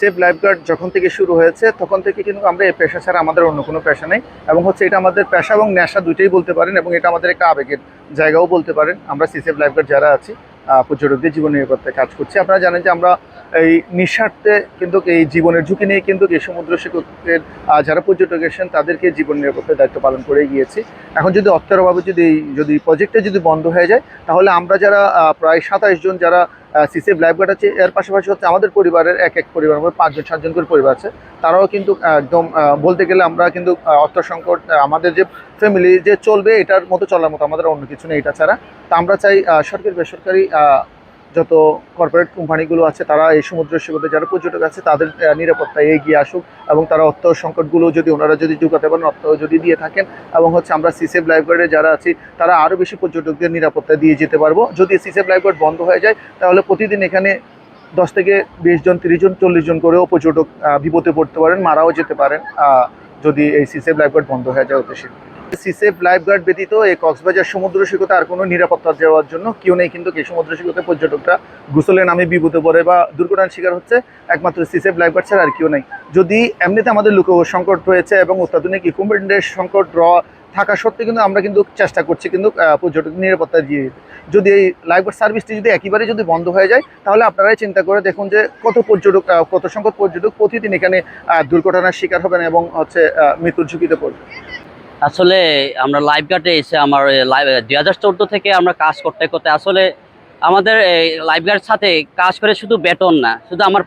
Safe lifeguard যখন থেকে শুরু হয়েছে, তখন থেকে কিন্তু আমরা এই পেশা ছাড়া আমাদের অন্য কোনো পেশা নেই। এবং হচ্ছে এটা আমাদের পেশা এবং নেশা দুইটাই বলতে পারেন এবং এটা আমাদের একটা আবেগের জায়গাও বলতে পারেন। আমরা সিসেফ লাইফগার্ড যারা আছি পর্যটকদের জীবন নিরাপত্তায় কাজ করছি। আপনারা জানেন যে আমরা এই নিঃস্বার্থে কিন্তু এই জীবনের ঝুঁকি নিয়ে কিন্তু এই সমুদ্র সৈকতের যারা পর্যটক এসেছেন, তাদেরকে জীবন নিরাপত্তার দায়িত্ব পালন করে গিয়েছি। এখন যদি অর্থের অভাবে যদি যদি প্রজেক্টটা যদি বন্ধ হয়ে যায়, তাহলে আমরা যারা প্রায় সাতাইশ জন যারা সিসিএফ লাইফগার্ড আছে, এর পাশাপাশি হচ্ছে আমাদের পরিবারের এক এক পরিবার, আমাদের পাঁচজন সাতজন করে পরিবার আছে, তারাও কিন্তু একদম বলতে গেলে আমরা কিন্তু অর্থ সংকট আমাদের যে ফ্যামিলি যে চলবে, এটার মতো চলার মতো আমাদের অন্য কিছু নেই এটা ছাড়া। তা আমরা চাই সরকারি, বেসরকারি যত কর্পোরেট কোম্পানিগুলো আছে, তারা এই সমুদ্র সৈকতে যারা পর্যটক আছে, তাদের নিরাপত্তায় এগিয়ে আসুক এবং তারা অর্থ সংকটগুলো যদি ওনারা যদি যোগাতে পারেন, অর্থ যদি দিয়ে থাকেন এবং হচ্ছে আমরা সিসেফ লাইফগার্ডে যারা আছি, তারা আরও বেশি পর্যটকদের নিরাপত্তা দিয়ে যেতে পারব। যদি সিসেফ লাইফগার্ড বন্ধ হয়ে যায়, তাহলে প্রতিদিন এখানে দশ থেকে বিশ জন, তিরিশ জন, চল্লিশ জন করেও পর্যটক বিপদে পড়তে পারেন, মারাও যেতে পারেন যদি এই সিসেফ লাইফগার্ড বন্ধ হয়ে যায়, অতি শীঘ্র সিসেফ লাইফগার্ড ব্যতীত এই কক্সবাজার সমুদ্র সৈকতে আর কোনো নিরাপত্তা দেওয়ার জন্য কেউ নেই, কিন্তু এই সমুদ্র সৈকতে পর্যটকরা গোসলের নামে বিপদে পড়ে বা দুর্ঘটনার শিকার হচ্ছে একমাত্র সিসেফ লাইফগার্ড ছাড়া আর কেউ নেই। যদি এমনিতে আমাদের লোক সংকট রয়েছে এবং অত্যাধুনিক ইকুইপমেন্টের সংকট র থাকা সত্ত্বেও কিন্তু আমরা কিন্তু চেষ্টা করছি কিন্তু পর্যটক নিরাপত্তা দিয়ে যদি এই লাইফগার্ড সার্ভিসটি যদি একেবারে যদি বন্ধ হয়ে যায়, তাহলে আপনারাই চিন্তা করে দেখুন যে কত পর্যটক কত সংখ্যক পর্যটক প্রতিদিন এখানে দুর্ঘটনার শিকার হবেন এবং হচ্ছে মৃত্যুর ঝুঁকিতে পড়বে আসলে আমরা লাইফ গার্ডে এসে আমার দুই হাজার চোদ্দ থেকে আমরা কাজ করতে করতে আসলে আমাদের লাইফ গার্ড সাথে কাজ করে শুধু বেতন না, শুধু আমার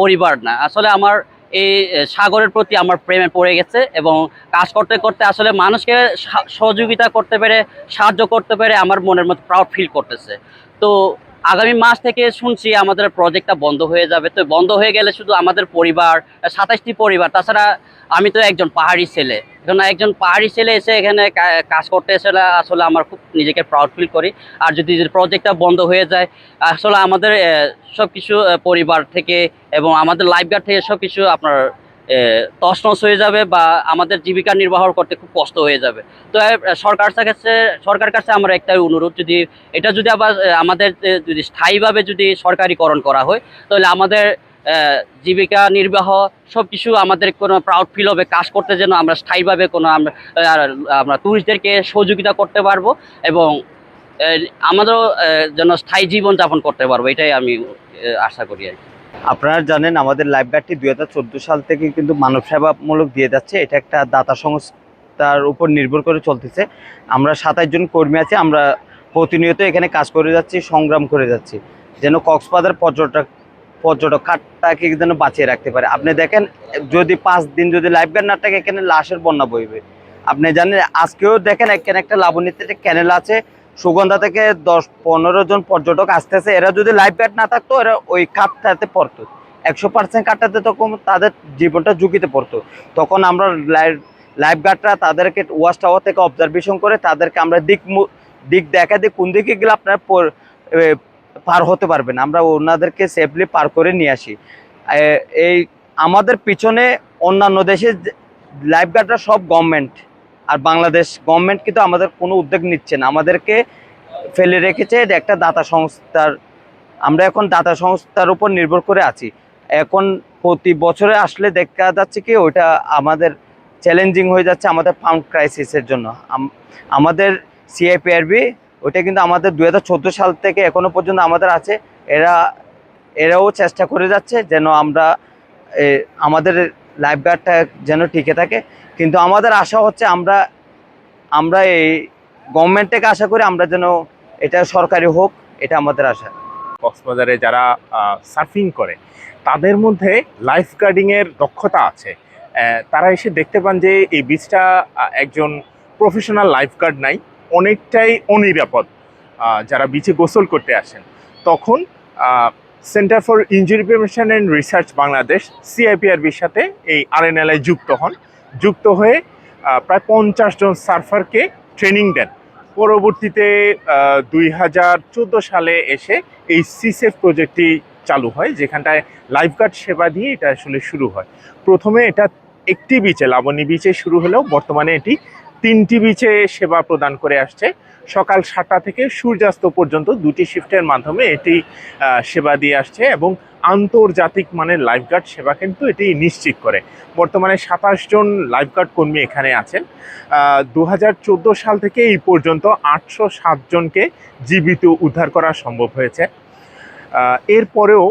পরিবার না, আসলে আমার এই সাগরের প্রতি আমার প্রেমে পড়ে গেছে এবং কাজ করতে করতে আসলে মানুষকে সহযোগিতা করতে পেরে, সাহায্য করতে পেরে আমার মনের মধ্যে প্রাউড ফিল করতেছে। তো আগামী মাস থেকে শুনছি আমাদের প্রজেক্টটা বন্ধ হয়ে যাবে। তো বন্ধ হয়ে গেলে শুধু আমাদের পরিবার সাতাশটি পরিবার, তাছাড়া আমি তো একজন পাহাড়ি ছেলে। এখন একজন পাহাড়ি ছেলে এসে এখানে কাজ করতে এসে আসলে আমার খুব নিজেকে প্রাউড ফিল করি। আর যদি প্রজেক্টটা বন্ধ হয়ে যায়, আসলে আমাদের সব কিছু পরিবার থেকে এবং আমাদের লাইফ গার্ড থেকে সব কিছু আপনার তছনছ হয়ে যাবে বা আমাদের জীবিকা নির্বাহ করতে খুব কষ্ট হয়ে যাবে। তো সরকার কাছে সরকার কাছে আমার একটাই অনুরোধ, যদি এটা যদি আবার আমাদের যদি স্থায়ীভাবে যদি সরকারিকরণ করা হয়, তাহলে আমাদের জীবিকা নির্বাহ সব কিছু আমাদের কোনো প্রাউড ফিল হবে, কাজ করতে যেন আমরা স্থায়ীভাবে কোনো আমরা আমরা ট্যুরিস্টদেরকে সহযোগিতা করতে পারব এবং আমাদেরও যেন স্থায়ী জীবন যাপন করতে পারব, এটাই আমি আশা করি আর কি। আপনারা জানেন আমাদের লাইফ গার্ডটি দুই হাজার চোদ্দ সাল থেকে কিন্তু মানব সেবামূলক দিয়ে যাচ্ছে। এটা একটা দাতা সংস্থার উপর নির্ভর করে চলতেছে। আমরা সাতাশ জন কর্মী আছি, আমরা প্রতিনিয়ত এখানে কাজ করে যাচ্ছি, সংগ্রাম করে যাচ্ছি। যেন কক্সবাজার পর্যটক পর্যটক খাতটাকে যেন বাঁচিয়ে রাখতে পারে। আপনি দেখেন, যদি পাঁচ দিন যদি লাইফ গার্ড না থাকে, এখানে লাশের বন্যা বইবে। আপনি জানেন, আজকেও দেখেন, এখানে একটা লাবণীতে ক্যানেল আছে সুগন্ধা থেকে দশ পনেরো জন পর্যটক আসতেছে। এরা যদি লাইফ গার্ড না থাকতো, এরা ওই কাঠটাতে পড়তো। একশো পার্সেন্ট কাঠটাতে তখন তাদের জীবনটা ঝুঁকিতে পড়তো। তখন আমরা লাইফ গার্ডরা তাদেরকে ওয়াচ টাওয়ার থেকে অবজারভেশন করে তাদেরকে আমরা দিক দিক দেখা দিই কোন দিকে গেলে আপনারা পার হতে পারবেন। আমরা ওনাদেরকে সেফলি পার করে নিয়ে আসি। এই আমাদের পিছনে অন্যান্য দেশে লাইফ গার্ডরা সব গভর্নমেন্ট আর বাংলাদেশ গভর্নমেন্ট কিন্তু আমাদের কোনো উদ্যোগ নিচ্ছে না। আমাদেরকে ফেলে রেখেছে একটা দাতা সংস্থার, আমরা এখন দাতা সংস্থার উপর নির্ভর করে আছি। এখন প্রতি বছরে আসলে দেখা যাচ্ছে কি ওইটা আমাদের চ্যালেঞ্জিং হয়ে যাচ্ছে আমাদের ফান্ড ক্রাইসিসের জন্য। আম- আমাদের সিআইপিআরবি ওইটা কিন্তু আমাদের দু হাজার চোদ্দ সাল থেকে এখনও পর্যন্ত আমাদের আছে। এরা, এরাও চেষ্টা করে যাচ্ছে যেন আমরা আমাদের লাইফ গার্ডটা যেন টিকে থাকে। কিন্তু আমাদের আশা হচ্ছে আমরা আমরা এই গভর্নমেন্ট থেকে আশা করি আমরা যেন এটা সরকারি হোক, এটা আমাদের আশা। কক্সবাজারে যারা সার্ফিং করে, তাদের মধ্যে লাইফ গার্ডিংয়ের দক্ষতা আছে। তারা এসে দেখতে পান যে এই বীজটা একজন প্রফেশনাল লাইফ গার্ড নাই, অনেকটাই অনিরাপদ। যারা বিচে গোসল করতে আসেন। তখন centre for injury prevention and research Bangladesh সিআইপিআরবির সাথে এই আরএনএলআই যুক্ত হন। যুক্ত হয়ে প্রায় পঞ্চাশ জন সার্ফারকে ট্রেনিং দেন। পরবর্তীতে দুই হাজার চোদ্দ সালে এসে এই সিসেফ প্রজেক্টটি চালু হয়, যেখানটায় লাইফগার্ড সেবা দিয়ে এটা আসলে শুরু হয়। প্রথমে এটা একটি বিচে লাবণী বিচে শুরু হলেও বর্তমানে এটি তিনটি বিচে সেবা প্রদান করে আসছে। সকাল সাতটা থেকে সূর্যাস্ত পর্যন্ত দুটি শিফটের মাধ্যমে এটি সেবা দিয়ে আসছে এবং আন্তর্জাতিক মানের লাইফগার্ড সেবা কিন্তু এটি নিশ্চিত করে। বর্তমানে সাতাশ জন লাইফগার্ড কর্মী এখানে আছেন। দু হাজার চোদ্দ সাল থেকে এই পর্যন্ত আটশো জনকে জীবিত উদ্ধার করা সম্ভব হয়েছে। এরপরেও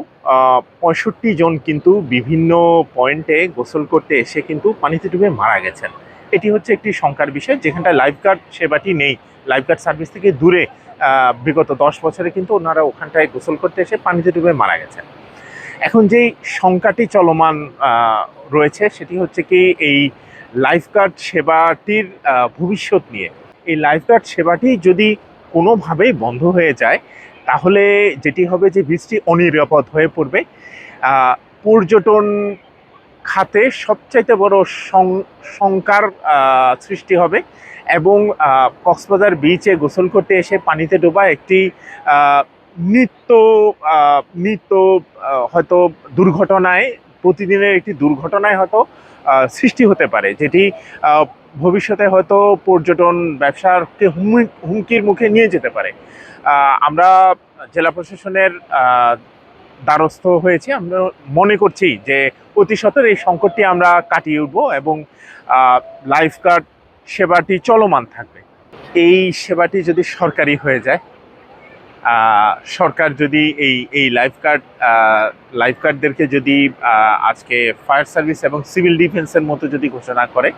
পঁয়ষট্টি জন কিন্তু বিভিন্ন পয়েন্টে গোসল করতে এসে কিন্তু পানিতে ডুবে মারা গেছেন। এটি হচ্ছে একটি শঙ্কার বিষয়, যেখানটায় লাইফগার্ড সেবাটি নেই। লাইফগার্ড সার্ভিস থেকে দূরে বিগত দশ বছরে কিন্তু ওনারা ওখানটায় গোসল করতে এসে পানিতে ডুবে মারা গেছেন। এখন যেই শঙ্কাটি চলমান রয়েছে সেটি হচ্ছে কি এই লাইফগার্ড সেবাটির ভবিষ্যৎ নিয়ে। এই লাইফগার্ড সেবাটি যদি কোনোভাবেই বন্ধ হয়ে যায়, তাহলে যেটি হবে যে বীজটি অনিরাপদ হয়ে পড়বে। পর্যটন খাতে সবচাইতে বড় শঙ্কার সৃষ্টি হবে এবং কক্সবাজার বিচে গোসল করতে এসে পানিতে ডোবা একটি নিত্য নিত্য হয়তো দুর্ঘটনায়, প্রতিদিনের একটি দুর্ঘটনায় হয়তো সৃষ্টি হতে পারে, যেটি ভবিষ্যতে হয়তো পর্যটন ব্যবসাকে হুমকি হুমকির মুখে নিয়ে যেতে পারে। আমরা জেলা প্রশাসনের দ্বারস্থ হয়েছি। আমরা মনে করছি যে অতি সত্বর এই সংকটটি আমরা কাটিয়ে উঠবো এবং লাইফগার্ড সেবাটি চলমান থাকবে। এই সেবাটি যদি সরকারি হয়ে যায় সরকার যদি এই এই লাইফগার্ড লাইফগার্ডদেরকে যদি আজকে ফায়ার সার্ভিস এবং সিভিল ডিফেন্সের মতো যদি ঘোষণা করে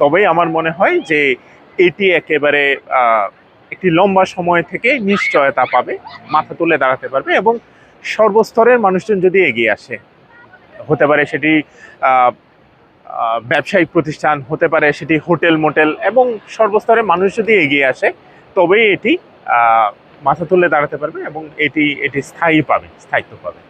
তবেই আমার মনে হয় যে এটি একেবারে একটি লম্বা সময় থেকে নিশ্চয়তা পাবে, মাথা তুলে দাঁড়াতে পারবে এবং সর্বস্তরের মানুষজন যদি এগিয়ে আসে, হতে পারে সেটি ব্যবসায়িক প্রতিষ্ঠান, হতে পারে সেটি হোটেল, মোটেল এবং সর্বস্তরের মানুষ যদি এগিয়ে আসে, তবেই এটি মাথা তুলে দাঁড়াতে পারবে এবং এটি এটি স্থায়ী পাবে, স্থায়িত্ব পাবে।